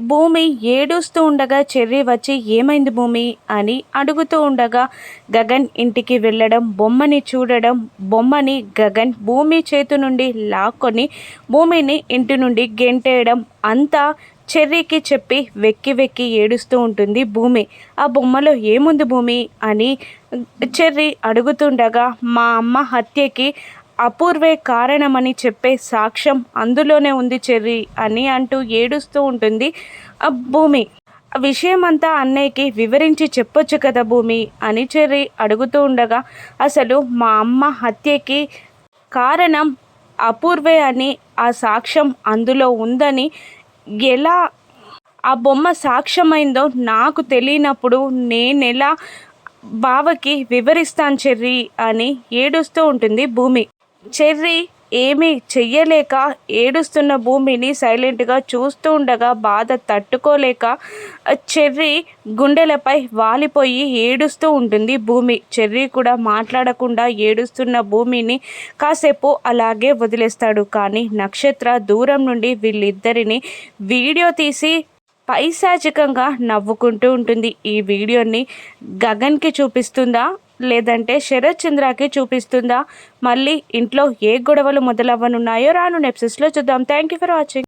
భూమి ఏడుస్తూ ఉండగా చెర్రి వచ్చి ఏమైంది భూమి? అని అడుగుతూ ఉండగా గగన్ ఇంటికి వెళ్ళడం బొమ్మని చూడడం బొమ్మని గగన్ భూమి చేతి నుండి లాక్కొని భూమిని ఇంటి నుండి గెంటేయడం అంతా చెర్రీకి చెప్పి వెక్కి వెక్కి ఏడుస్తూ ఉంటుంది భూమి. ఆ బొమ్మలో ఏముంది భూమి? అని చెర్రీ అడుగుతుండగా మా అమ్మ హత్యకి అపూర్వే కారణమని చెప్పే సాక్ష్యం అందులోనే ఉంది చెర్రి అని అంటూ ఏడుస్తూ ఉంటుంది. ఆ భూమి. ఆ విషయమంతా అన్నయ్యకి వివరించి చెప్పొచ్చు కదా భూమి అని చెర్రి అడుగుతూ ఉండగా అసలు మా అమ్మ హత్యకి కారణం అపూర్వే అని ఆ సాక్ష్యం అందులో ఉందని ఎలా ఆ బొమ్మ సాక్ష్యమైందో నాకు తెలియనప్పుడు నేనెలా బావకి వివరిస్తాను చెర్రి అని ఏడుస్తూ ఉంటుంది భూమి. చెర్రి ఏమీ చెయ్యలేక ఏడుస్తున్న భూమిని సైలెంట్గా చూస్తూ ఉండగా బాధ తట్టుకోలేక చెర్రి గుండెలపై వాలిపోయి ఏడుస్తూ ఉంటుంది భూమి. చెర్రీ కూడా మాట్లాడకుండా ఏడుస్తున్న భూమిని కాసేపు అలాగే వదిలేస్తాడు. కానీ నక్షత్ర దూరం నుండి వీళ్ళిద్దరిని వీడియో తీసి పైశాచికంగా నవ్వుకుంటూ ఉంటుంది. ఈ వీడియోని గగన్కి చూపిస్తుందా? లేదంటే శరత్ చంద్రకి చూపిస్తుందా? మళ్ళీ ఇంట్లో ఏ గొడవలు మొదలవ్వనున్నాయో రాను నెప్సెస్లో చూద్దాం. Thank you for watching